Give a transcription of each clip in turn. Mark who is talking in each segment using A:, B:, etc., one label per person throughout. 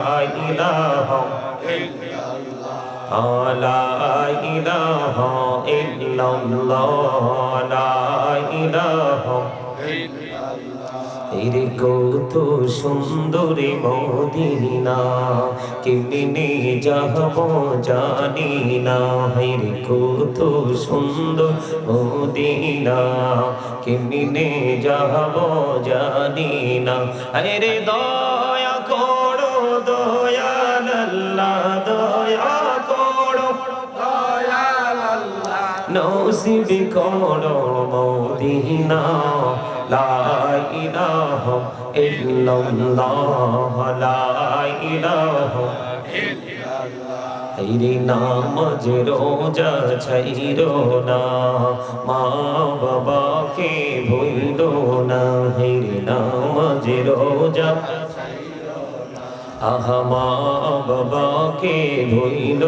A: إله لا إله إلا الله لا إله এরে কত সুন্দরী মদিনা কেমনে যাব জানি না হেরে কত সুন্দর মদিনা কেমনে যাব জানি না আরে দয়া নসিব করো মদিনা, লা ইলাহা ইল্লাল্লাহ, লা ইলাহা হাইরে নামাজ রোজা ছাইরো না, মা বাবাকে ভুইলো না। হাইরে নামাজ রোজা আহা মা বাবাকে ভুইল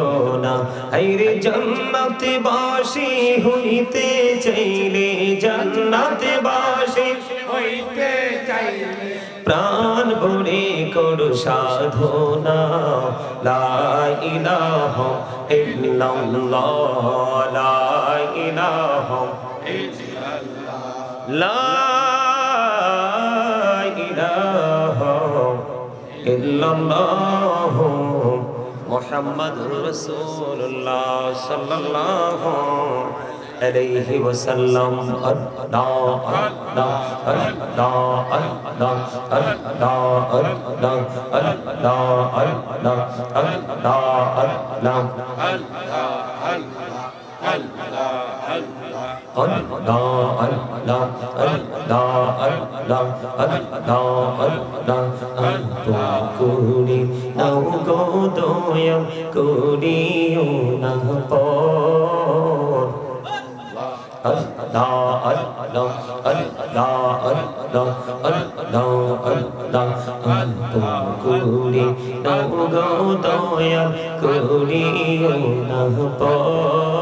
A: না। হাইরে জান্নাতে বাসি হইতে চাইলে জান্নাতে বাসি
B: হইতে চাইলে
A: প্রাণ ভরে করু সাধনা। লা ইলাহা ইল্লাল্লাহ, লা ইলাহা লা ইল্লাল্লাহ মুহাম্মাদুর রাসূলুল্লাহ সাল্লাল্লাহু আলাইহি ওয়াসাল্লাম। আল্লাহ আল্লাহ আল্লাহ আল্লাহ আল্লাহ আল্লাহ আল্লাহ। আল্লাহ আল্লাহ আল্লাহ। আল্লাহ আল্লাহ কুড়ি নৌ গোদয় কুড়িও না পর কুড়ি নৌ গোদয় কুড়িও না পর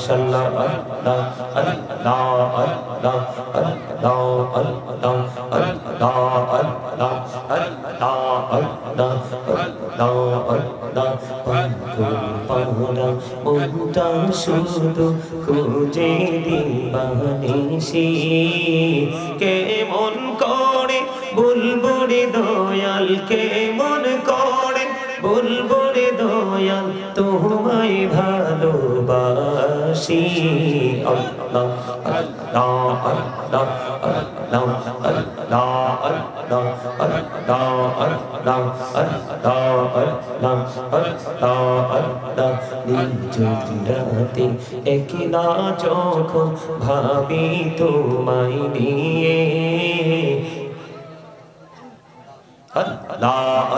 A: মাশাআল্লাহ আল্লাহ আল্লাহ আল্লাহ আল্লাহ আল্লাহ আল্লাহ আল্লাহ আল্লাহ আল্লাহ আল্লাহ শুধু খুঁজে দিবানিসি কেমন করে বুলবুড়ি দয়াল কেমন রাতে একলা যখন ভাবি তোমায় নিয়ে আল্লাহ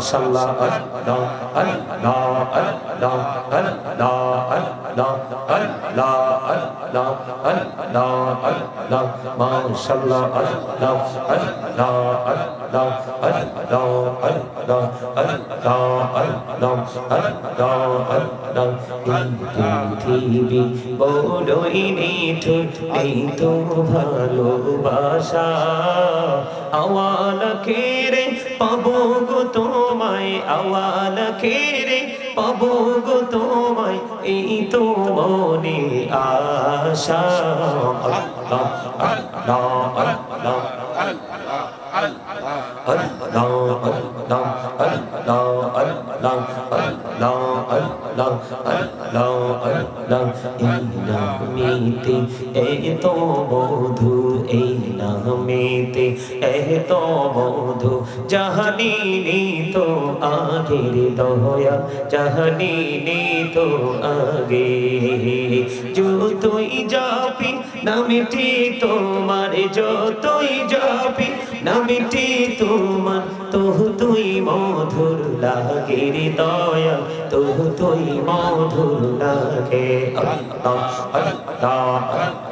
A: মাশাআল্লাহ আল্লাহ আল্লাহ আল্লাহ আল্লাহ আল্লাহ আল্লাহ আল্লাহ আল্লাহ আল্লাহ মাশাআল্লাহ আল্লাহ আল্লাহ আল্লাহ আল্লাহ আল্লাহ আল্লাহ আল্লাহ আল্লাহ আল্লাহ পৃথিবী বড়ই নিঠুর এই তো ভালোবাসা আওয়াল খেরে পাবো গো তোমায় আওয়াল খেরে পাবো গো তোমায়, এই তো মনে আশা। আল্লাহ আল্লাহ আল্লাহ আল্লাহ আল্লাহ আল্লাহ আল্লাহ এই নামেতে এত মধু জাহানি তো আগের দয়া, জাহানি তো আগে। যতই যাপি, নামেটি তোমার যত যাবি, নামিটি তোমার, তহু তুই মধুর লাগে রে দয়া তহু তুই মধুর লাগে। আল্লাহ আল্লাহ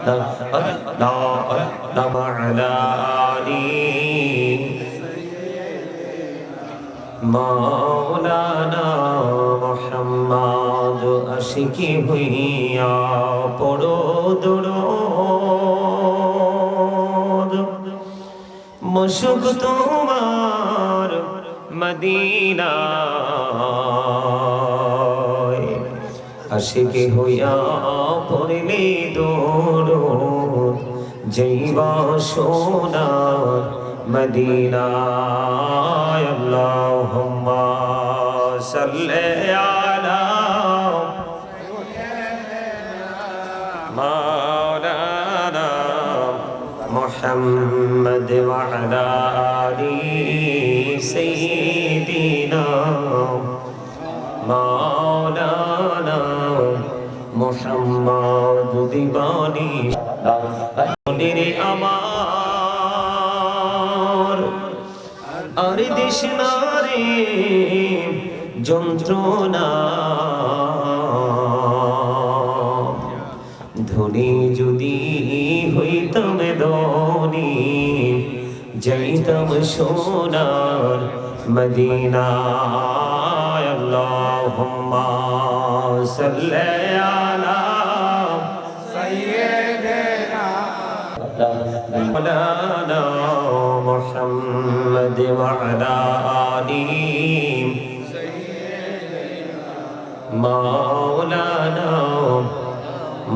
A: আল্লাহ আল্লাহ আল্লাহ মা'লা আলী মৌলানা মোহাম্মদ আশিকি হইয়া পড়ো দরদ মশুক তোমার মদিনা। আশিকে হইয়া পড়লে দোর যাইবা সোনার মদিনা আল্লাহুম্মা সাল্লি আলা মাওলানা মুহাম্মদ। وعلى آل سيدنا مولانا محمد দিবানি মনের আমার আর দেশ রে যন্ত্রণা ধনী যদি হইতাম ধনী যাইতাম সোনার মদিনায় আল্লাহুম্মা সাল্লি আলা مولانا محمد وعلى آله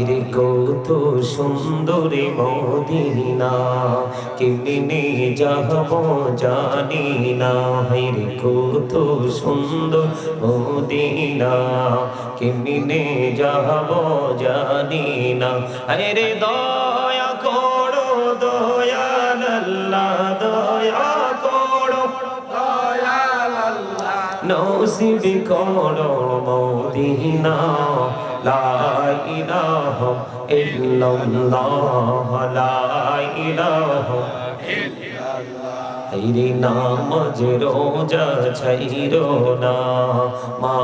A: এরে কত সুন্দরী মদিনা কেমনে যাব জানি না। বাইরে কত সুন্দর মদিনা কেমনে যাব জানি না। আরে দয়া নসিব করো মদিনা, লা ইলাহা ইল্লাল্লাহ, লা ইলাহা হাইরে নামাজ রোজা ছাইরো না, মা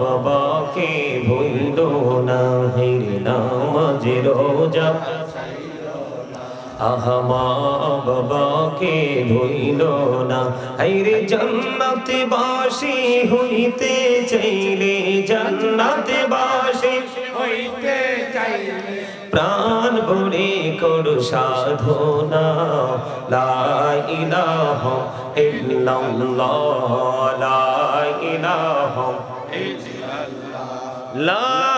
A: বাবাকে ভুলো না। হাইরে নামাজ রোজা আহা মা বাবাকে ধইল না। হাইরে জান্নাতে বাসি হইতে চাইলে জান্নাতে বাসি
B: হইতে চাইলে
A: প্রাণ ভরে করু সাধনা। লা ইল্লাল্লাহ, লা ইলাহা লা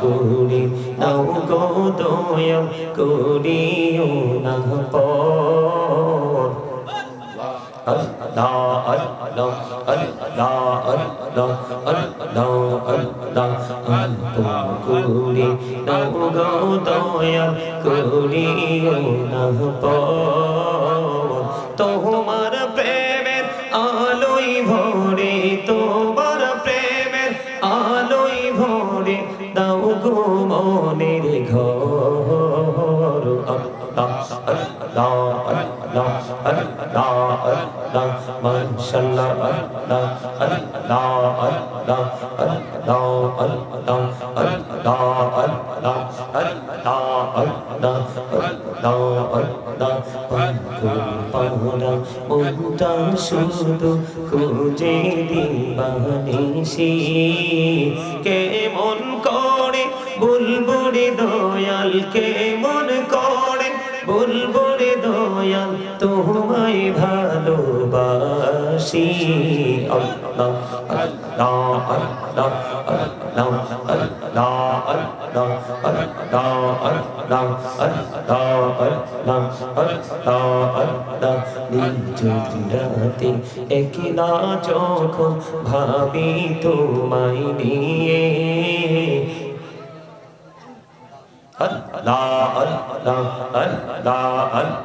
A: কুড়ি নৌ গোদয় কুড়িও না পর কুড়ি নৌ গোদয় কুড়িও না পর তোমার শুধু খুঁজে দিবানিসি কেমন করে বুলবুড়ি দয়াল কেমন রাতে একিনা যখন ভাবি তোমায় নিয়ে আল্লাহ আল্লাহ আল্লাহ আল্লাহ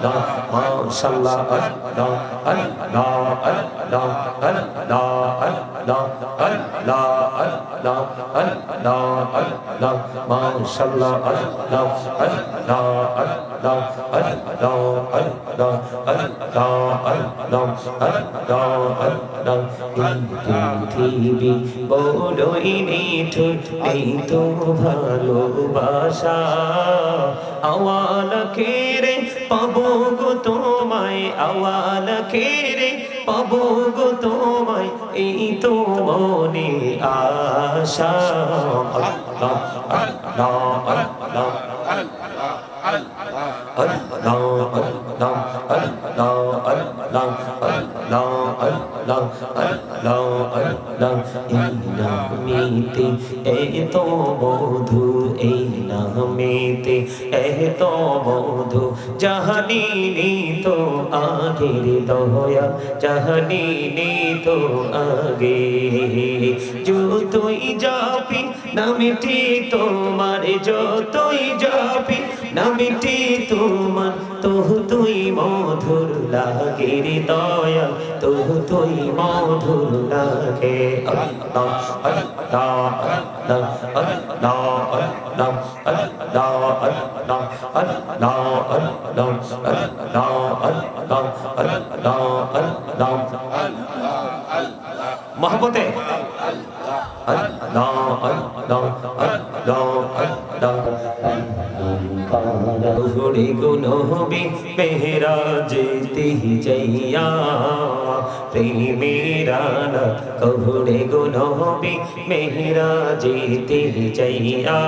A: আল্লাহ মাশাআল্লাহ আল্লাহ আল্লাহ আল্লাহ আল্লাহ আল্লাহ আল্লাহ আল্লাহ আল্লাহ আল্লাহ মাশাআল্লাহ আল্লাহ আল্লাহ আল্লাহ আল্লাহ আল্লাহ আল্লাহ আল্লাহ আল্লাহ আল্লাহ পৃথিবী বড়ই নিঠুর এই তো ভালোবাসা আওয়াল কেরে পাবো গো তোমায় আওয়াল কেরে পাবো গো তোমায় এই তো মনে আশা। আল্লাহ আল্লাহ আল্লাহ নামেতে। এত মধু জাহানিনি তো আগের দয়া জাহানিনি তো আগে। যতই যাবি নামটি তোমার, যতই যাবি নামটি তোমার তো তুই মধুর লাগে রে দয়াল তবু তুই মধুর লাগে মহবতে Allah, Allah, Allah, Allah, Allah, Allah. আল্লাহ আল্লাহ ঘুরে গুনবি মেহরা যেতে যাইয়া প্রেমেরা না গুণ হবি, মেহরা যেতে যাইয়া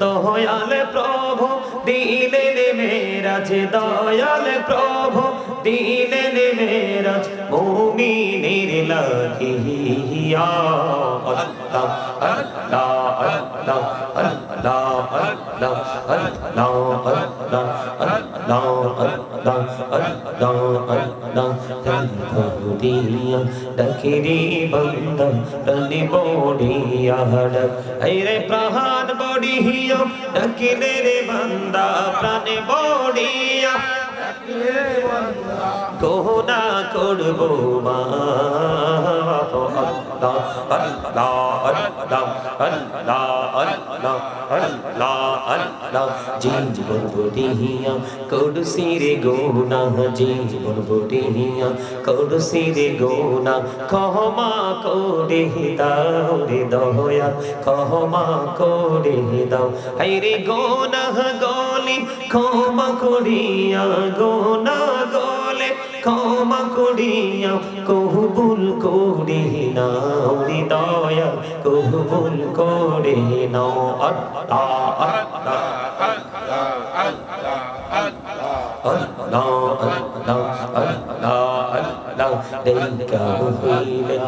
A: দয়াল প্রভু, দিলেন মেরাজ দয়াল প্রভু দিলেন মেরাজ মুমিনের লাগিয়া আল্লাহ আল্লাহ আল্লাহ আল্লাহ আল্লাহ আল্লাহ আল্লাহ আল্লাহ আল্লাহ আল্লাহ আল্লাহ দিয়া ডাকিরি বন্দা প্রাণে বড়িয়া ডাক রে প্রাণ বড়িয়া ডাকিলে রে বন্দা প্রাণে বড়িয়া গোনা করব জীবন বটিহিয়া করুসি রে গোনা, জীবন বটিহিয়া করুসি রে গোনা ক্ষমা করে দাও রে দয়া। ক্ষমা করে দাও। হে রে গোনা, গো গলি ক্ষমা করিয়া গোনা গলে ক্ষমা করিয়া কবুল করে নাও রে দয়া কবুল করে নাও আল্লাহ আল্লাহ আল্লাহ আল্লাহ আল্লাহ আল্লাহ দেখা হইলেন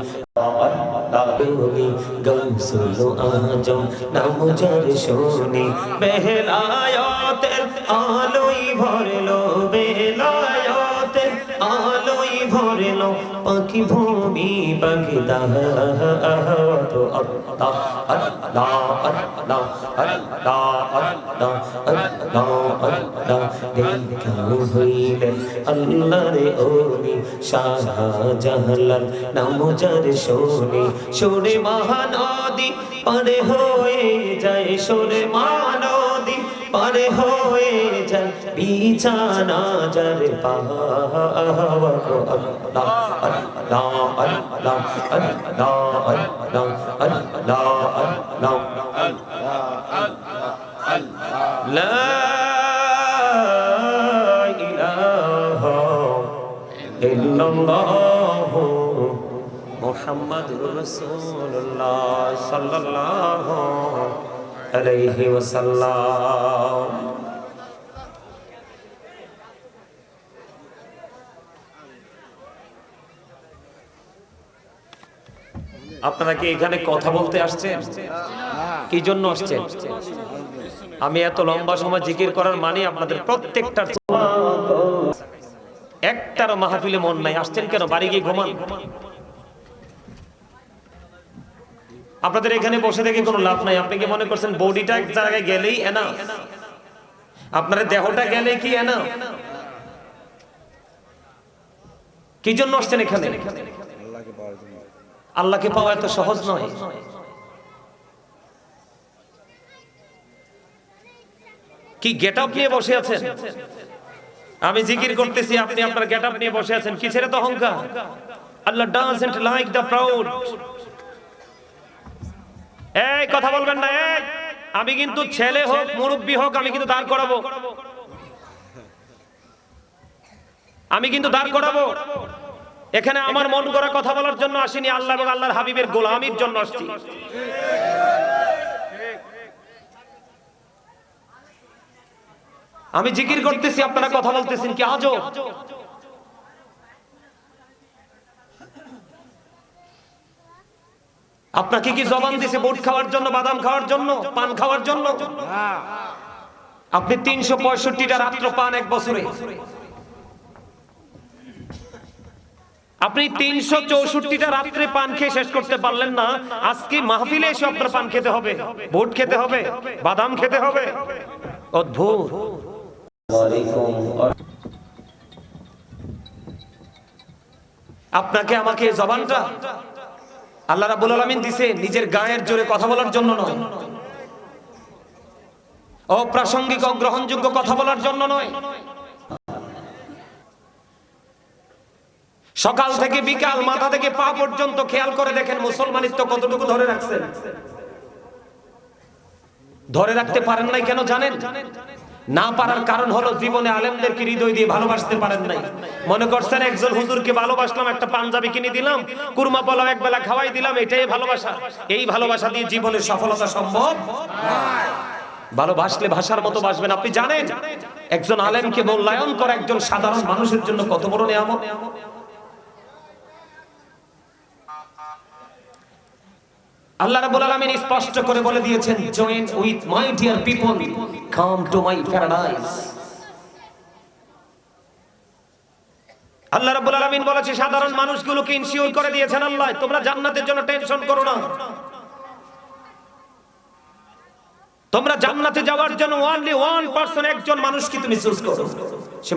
A: তুমি গৌসুল আজম, নাম যার শোনে বেহলায়াতের আল্লাহ আল্লাহ আল্লাহ আল্লাহ দেখাও হইলেন আল্লাহর ওলি শাহজাহালাল নাম যার শোনে শোনে মহানদী পারে হয়ে যায় শোনে মহানদী পারে হয়ে যায় বিছানা যার পাহাড়। আল্লাহ আল্লাহ আলাইহি ওয়াসাল্লাম। আপনারা কি এখানে কথা বলতে আসছেন? কি জন্য আসছেন? আমি এত লম্বা সময় জিকির করার মানে আপনাদের প্রত্যেকটা একটার মাহফিলে মন নাই। আসছেন কেন? বাড়ি গিয়ে ঘুমান। আপনাদের এখানে বসে থেকে কোনো লাভ নাই। আপনি কি মনে করছেন বডিটা এক জায়গায় গেলেই এনা আপনার দেহটা গেলে কি এনা কি জন্য আসছেন এখানে? আল্লাহকে পাওয়া এত সহজ নয়। কি গেট আপ নিয়ে বসে আছেন? আমি জিকির করতেছি, আপনি আপনার গেট আপ নিয়ে বসে আছেন। কি কিসের তো অহংকার? আল্লাহ dance and like the proud. এই কথা বলবেন না এই। আমি কিন্তু ছেলে হোক মুরব্বী হোক আমি কিন্তু দাঁড় করাবো। আমি কিন্তু দাঁড় করাবো। এখানে আমার মন করা কথা বলার জন্য আসিনি আল্লাহ এবং আল্লাহর হাবিবের গোলামির জন্য আসছি। আমি জিকির করতেছি আপনারা কথা বলতেছেন কি আজও? আপনাকে কি জবান দিছে বুট খাওয়ার জন্য, বাদাম খাওয়ার জন্য, পান খাওয়ার জন্য? আপনি তিনশো পঁয়ষট্টিটা রাত্র পান এক বছরে। আপনি তিনশো চৌষট্টিটা রাত্রে পান খেয়ে শেষ করতে পারলেন না। আজকে মাহফিলে এসে আপনার পান খেতে হবে, বুট খেতে হবে, বাদাম খেতে হবে। অদ্ভুত। আপনাকে আমাকে জবানটা আল্লাহ রাব্বুল আলামিন দিছে নিজের গায়ের জোরে কথা বলার জন্য নয়। অপ্রাসঙ্গিক, অগ্রহণযোগ্য কথা বলার জন্য নয়। সকাল থেকে বিকাল মাথা থেকে পা পর্যন্ত খেয়াল করে দেখেন মুসলমানিত্ব কতটুকু ধরে রাখছেন। ধরে রাখতে পারেন নাই কেন জানেন? না পারার কারণ হলো জীবনে আলেমদেরকে হৃদয় দিয়ে ভালোবাসতে পারেন নাই। মনে করছেন একজন হুজুরকে ভালোবাসলাম, একটা পাঞ্জাবি কিনে দিলাম, কুরমা পোলাও এক বেলা খাওয়াই দিলাম, এটাই ভালোবাসা। এই ভালোবাসা দিয়ে জীবনের সফলতা সম্ভব ভালোবাসলে ভাষার মতো বাসবেন, আপনি জানেন? একজন আলেমকে মূল্যায়ন করা একজন সাধারণ মানুষের জন্য কত বড় নিয়ামত? আল্লাহ রাব্বুল আলামিন স্পষ্ট করে বলে দিয়েছেন join with my dear people come to my paradise আল্লাহ রাব্বুল আলামিন বলেছে, সাধারণ মানুষগুলোকে ইনসিওর করে দিয়েছেন আল্লাহ। তোমরা জান্নাতের জন্য টেনশন করো না। তোমরা জান্নাতে যাওয়ার জন্য ওনলি ওয়ান পারসন একজন মানুষকে তুমি চুজ করো। সে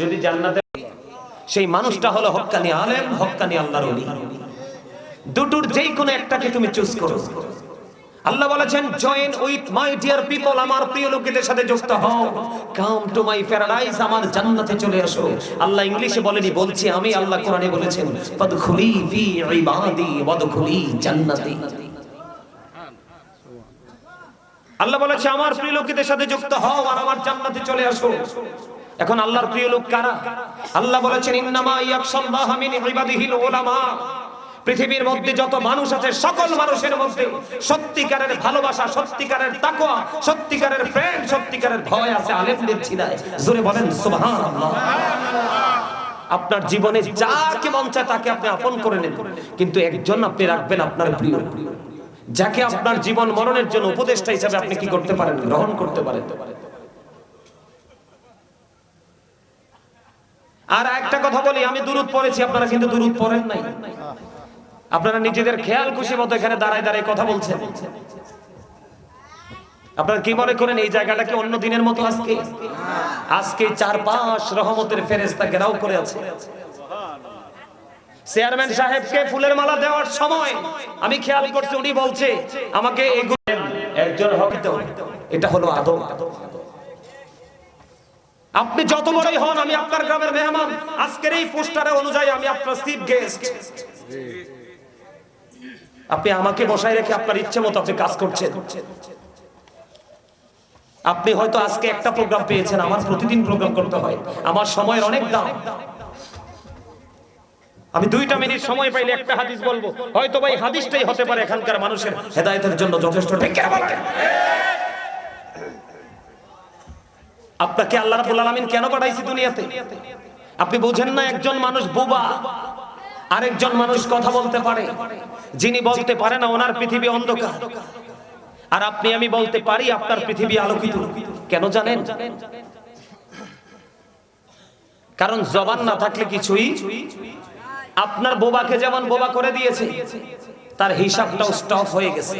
A: যদি জান্নাতে সেই মানুষটা হলো হক্কানি আলেম, হক্কানি আল্লাহর ওলি। দুটোর যেই কোনো একটাকে তুমি চুজ করো। আল্লাহ বলেছেন join with my dear people আমার প্রিয় লোকেদের সাথে যুক্ত হও। কাম টু মাই প্যারাডাইস আমার জান্নাতে চলে আসো। আল্লাহ ইংলিশে বলেনি, বলছি আমি আল্লাহ কোরআনে বলেছেন, ফাদখুলি ফি ইবাদি, ওয়াদখুলি জান্নাতি। আল্লাহ বলেছে, আমার প্রিয় লোকেদের সাথে যুক্ত হও আর আমার জান্নাতে চলে আসো। এখন আল্লাহর প্রিয় লোক কারা? আল্লাহ বলেছেন, ইন্নামা ইয়াকশাল্লাহ মিন ইবাদিহিল উলামা। পৃথিবীর মধ্যে যত মানুষ আছে, সকল মানুষের মধ্যে সত্যিকারের ভালোবাসা, সত্যিকারের তাকওয়া, সত্যিকারের প্রেম, সত্যিকারের ভয় আছে আলেমদের ছিলায় জোরে বলেন, সুবহানাল্লাহ। আপনার জীবনে যাকে মন চায় তাকে আপনি আপন করে নেন। কিন্তু একজন আপনি রাখবেন আপনার প্রিয়। যাকে আপনার জীবন মরণের জন্য উপদেষ্টা হিসাবে আপনি কি করতে পারেন? গ্রহণ করতে পারেন। আর একটা কথা বলি, আমি দুরুদ পড়েছি, আপনারা কিন্তু দুরুদ পড়েন নাই। আপনারা নিজেদের খেয়াল খুশি মতো এখানে দাঁড়ায় দাঁড়ায় কথা বলছেন। আপনারা কি মনে করেন এই জায়গাটা কি অন্য দিনের মতো আজকে? আজকে চার পাঁচ রহমতের ফেরেস্তা ঘেরাও করে আছে। চেয়ারম্যান সাহেবকে ফুলের মালা দেওয়ার সময় আমি খেয়াল করছি, উনি বলছে, আমাকে একজন হকিত এটা হলো আদম আপনি যত বড়ই হন, আমি আপনার গ্রামের মেহমান, আজকের এই পোস্টারে অনুযায়ী আমি আপনার চিফ গেস্ট। আপনি আমাকে বসায় রেখে আপনার ইচ্ছে মতো আপনি কাজ করছেন। আপনি হয়তো আজকে একটা প্রোগ্রাম পেয়েছেন, আমার প্রতিদিন প্রোগ্রাম করতে হয়। আমার সময়ের অনেক দাম। আমি দুইটা মিনিট সময় পাইলে একটা হাদিস বলব। হয়তো ভাই হাদিসটাই হতে পারে এখানকার মানুষের হেদায়েতের জন্য যথেষ্ট। আপনাকে আল্লাহ রাব্বুল আলামিন কেন পাঠাইছি দুনিয়াতে? আপনি বোঝেন না একজন মানুষ বোবা। আরেকজন মানুষ কথা বলতে পারে, যিনি বলতে পারে না, ওনার পৃথিবী অন্ধকার। আর আপনি, আমি বলতে পারি, আপনার পৃথিবী আলোকিত। কেন জানেন? কারণ জবান না থাকলে কিছুই আপনার বোবাকে যেমন বোবা করে দিয়েছে, তার হিসাবটাও স্টপ হয়ে গেছে।